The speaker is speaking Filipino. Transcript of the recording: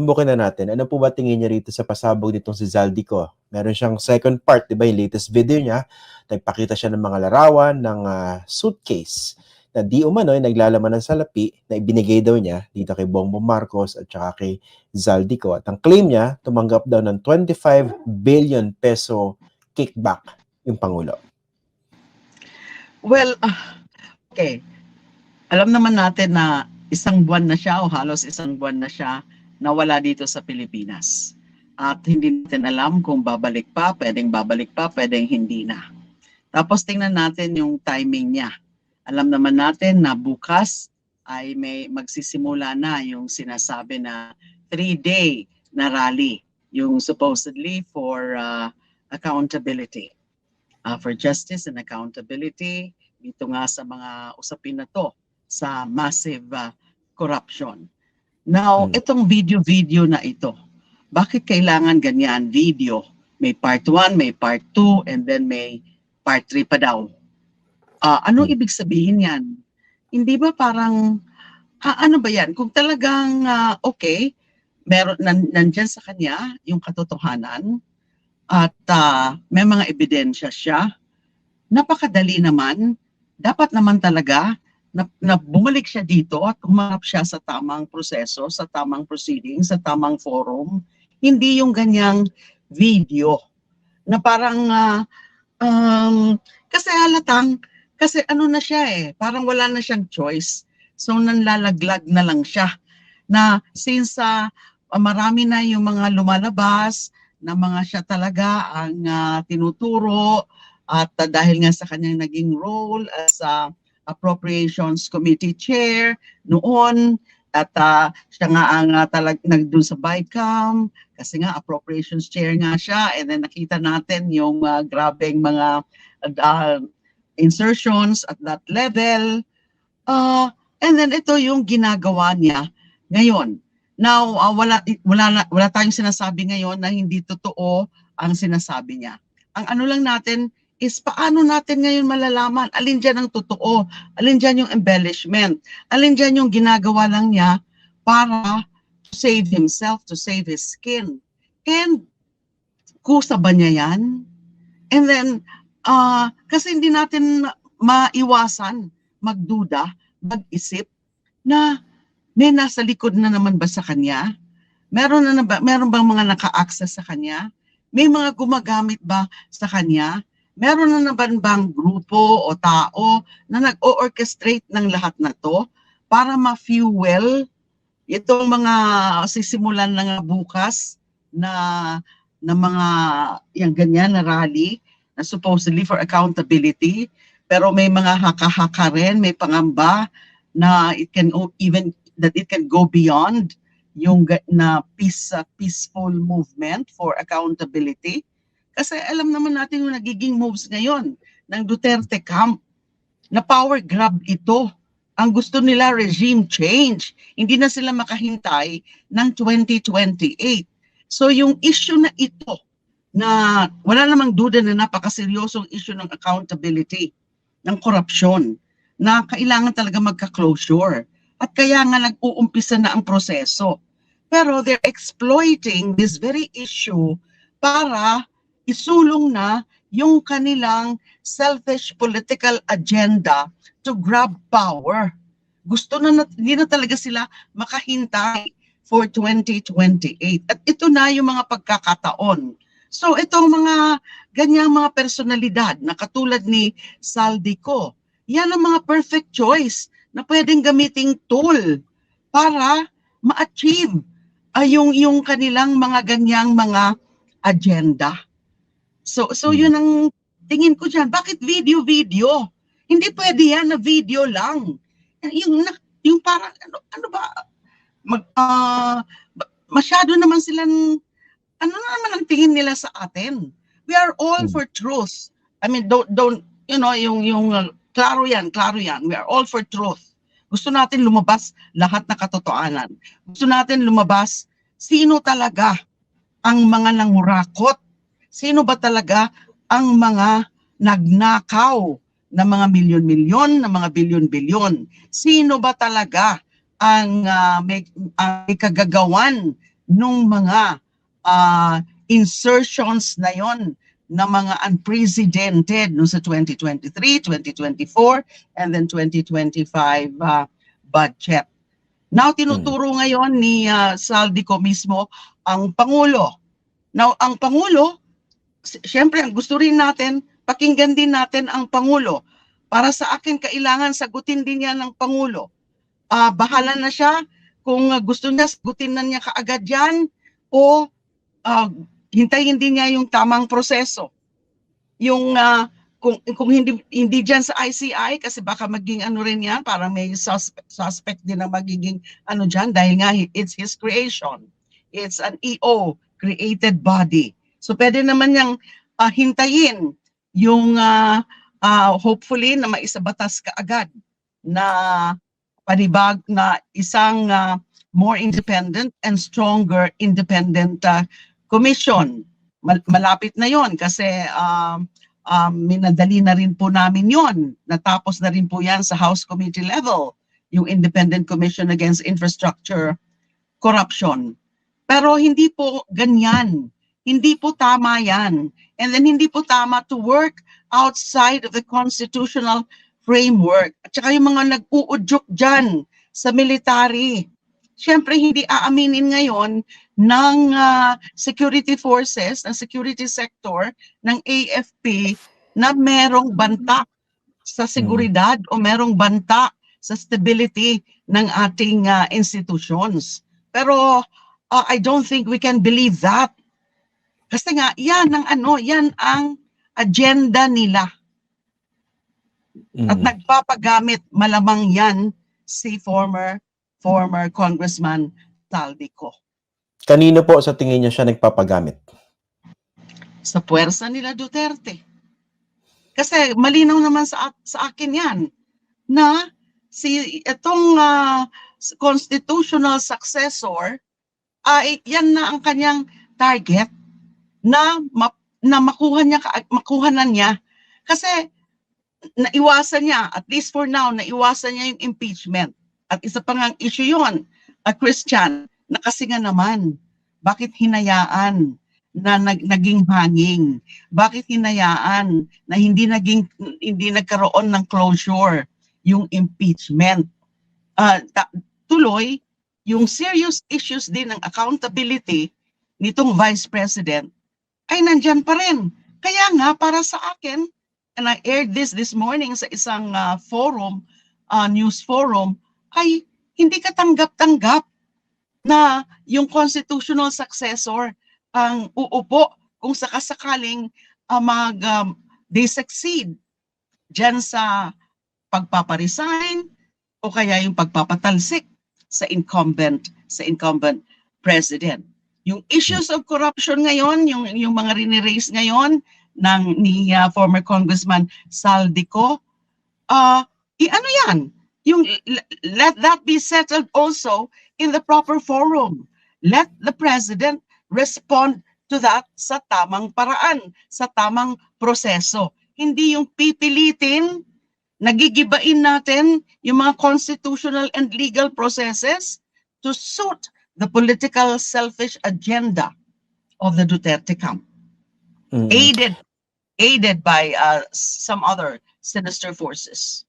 tumbukin na natin. Ano po ba tingin niya rito sa pasabog nitong si Zaldico? Meron siyang second part, di ba? Yung latest video niya, nagpakita siya ng mga larawan ng ah, suitcase na di umano ay naglalaman ng salapi na ibinigay daw niya dito kay Bongbong Marcos at saka kay Zaldico. At ang claim niya, tumanggap daw ng 25 billion peso kickback yung Pangulo. Well, ah, okay. Alam naman natin na isang buwan na siya o halos isang buwan na siya nawala dito sa Pilipinas. At hindi natin alam kung babalik pa, pwedeng babalik pa, pwedeng hindi na. Tapos tingnan natin yung timing niya. Alam naman natin na bukas ay may magsisimula na yung sinasabi na three-day na rally, yung supposedly for uh, accountability, uh, for justice and accountability dito nga sa mga usapin na to sa massive uh, corruption. Now, Hmm. itong video-video na ito, bakit kailangan ganyan video? May part 1, may part 2, and then may part 3 pa daw. Ah, anong Hmm. ibig sabihin yan? Hindi ba parang, ah, ano ba yan? Kung talagang ah, okay, meron, nan, nandyan sa kanya yung katotohanan, at ah, may mga ebidensya siya, napakadali naman, dapat naman talaga na, na bumalik siya dito at humarap siya sa tamang proseso, sa tamang proceeding, sa tamang forum. Hindi yung ganyang video na parang ah, um, kasi halatang kasi ano na siya eh, parang wala na siyang choice. So nanlalaglag na lang siya na since ah, marami na yung mga lumalabas na mga siya talaga ang ah, tinuturo at ah, dahil nga sa kanyang naging role as a Appropriations Committee Chair noon. At ah, siya nga ang uh, talag nagdun sa BICAM. Kasi nga appropriations chair nga siya. And then nakita natin yung ah, grabeng mga ah, insertions at that level. Ah, and then ito yung ginagawa niya ngayon. Now ah, wala wala wala tayong sinasabi ngayon na hindi totoo ang sinasabi niya. Ang ano lang natin is paano natin ngayon malalaman alin dyan ang totoo, alin dyan yung embellishment, alin dyan yung ginagawa lang niya para to save himself, to save his skin. And kusa ba niya yan? And then, ah kasi hindi natin ma- maiwasan magduda, mag-isip na may nasa likod na naman ba sa kanya? Meron na, na ba, meron bang mga naka-access sa kanya? May mga gumagamit ba sa kanya? Meron na naman bang grupo o tao na nag-o-orchestrate ng lahat na to para ma-fuel itong mga sisimulan na bukas na na mga yung ganyan na rally na supposedly for accountability pero may mga haka-haka rin, may pangamba na it can even that it can go beyond yung na peace uh, peaceful movement for accountability kasi alam naman natin yung nagiging moves ngayon ng Duterte camp na power grab ito. Ang gusto nila regime change. Hindi na sila makahintay ng 2028. So yung issue na ito na wala namang duda na napakaseryosong issue ng accountability, ng korupsyon, na kailangan talaga magka-closure. At kaya nga nag-uumpisa na ang proseso. Pero they're exploiting this very issue para isulong na yung kanilang selfish political agenda to grab power. Gusto na, hindi na talaga sila makahintay for 2028. At ito na yung mga pagkakataon. So itong mga ganyang mga personalidad na katulad ni Saldico, yan ang mga perfect choice na pwedeng gamiting tool para ma-achieve ay yung yung kanilang mga ganyang mga agenda. So so Hmm. yun ang tingin ko diyan. Bakit video video? Hindi pwede yan na video lang. Yung na- yung parang ano ano ba mag ba- masyado naman silang ano na naman ang tingin nila sa atin. We are all Hmm. for truth. I mean don't don't you know yung yung uh, klaro yan, klaro yan. We are all for truth. Gusto natin lumabas lahat na katotohanan. Gusto natin lumabas sino talaga ang mga nangurakot? Sino ba talaga ang mga nagnakaw na mga milyon-milyon, na mga bilyon-bilyon? Sino ba talaga ang, ah, may, ang may kagagawan nung mga ah, insertions na yon na mga unprecedented no sa 2023, 2024, and then 2025 ah, budget. Now, tinuturo ngayon ni ah, Saldico mismo ang Pangulo. Now, ang Pangulo, s- syempre, ang gusto rin natin, pakinggan din natin ang Pangulo. Para sa akin, kailangan sagutin din yan ng Pangulo. Ah, bahala na siya kung ah, gusto niya, sagutin na niya kaagad yan o ah, hintayin din niya yung tamang proseso. Yung ah, kung kung hindi hindi diyan sa ICI kasi baka maging ano rin yan, parang may suspect, suspect din na magiging ano diyan dahil nga it's his creation. It's an EO created body. So pwede naman niyang ah, hintayin yung ah, ah, hopefully na maisabatas kaagad na panibag na isang ah, more independent and stronger independent ah, commission. Mal- malapit na yon kasi um, um, minadali na rin po namin yon. Natapos na rin po yan sa House Committee level, yung Independent Commission Against Infrastructure Corruption. Pero hindi po ganyan. Hindi po tama yan. And then hindi po tama to work outside of the constitutional framework. At saka yung mga nag-uudyok dyan sa military. Siyempre, hindi aaminin ngayon ng ah, security forces, ng security sector, ng AFP na merong banta sa seguridad o merong banta sa stability ng ating ah, institutions. Pero ah, I don't think we can believe that. Kasi nga, yan ang ano, yan ang agenda nila. At Mm. nagpapagamit malamang yan si former former Congressman Taldico. Kanino po sa tingin niyo siya nagpapagamit? Sa puwersa nila Duterte. Kasi malinaw naman sa, sa akin yan na si itong ah, constitutional successor ay yan na ang kanyang target na ma, na makuha niya makuha na niya. Kasi naiwasan niya at least for now naiwasan niya yung impeachment. At isa pa ngang issue yon a Christian na kasi nga naman. Bakit hinayaan na nag, naging hanging? Bakit hinayaan na hindi naging hindi nagkaroon ng closure yung impeachment? Ta- tuloy yung serious issues din ng accountability nitong vice president ay nandyan pa rin kaya nga para sa akin and I aired this this morning sa isang ah, forum ah, news forum ay hindi katanggap-tanggap na yung constitutional successor ang uupo kung sakasakaling uh, mag um, they succeed diyan sa pagpaparesign o kaya yung pagpapatalsik sa incumbent sa incumbent president. Yung issues of corruption ngayon, yung yung mga riniraise ngayon ng ni uh, former Congressman Saldico, uh, i-ano yan? Yung let that be settled also in the proper forum. Let the president respond to that sa tamang paraan, sa tamang proseso. Hindi yung pipilitin, nagigibain natin yung mga constitutional and legal processes to suit the political selfish agenda of the Duterte camp, mm. aided aided by uh, some other sinister forces.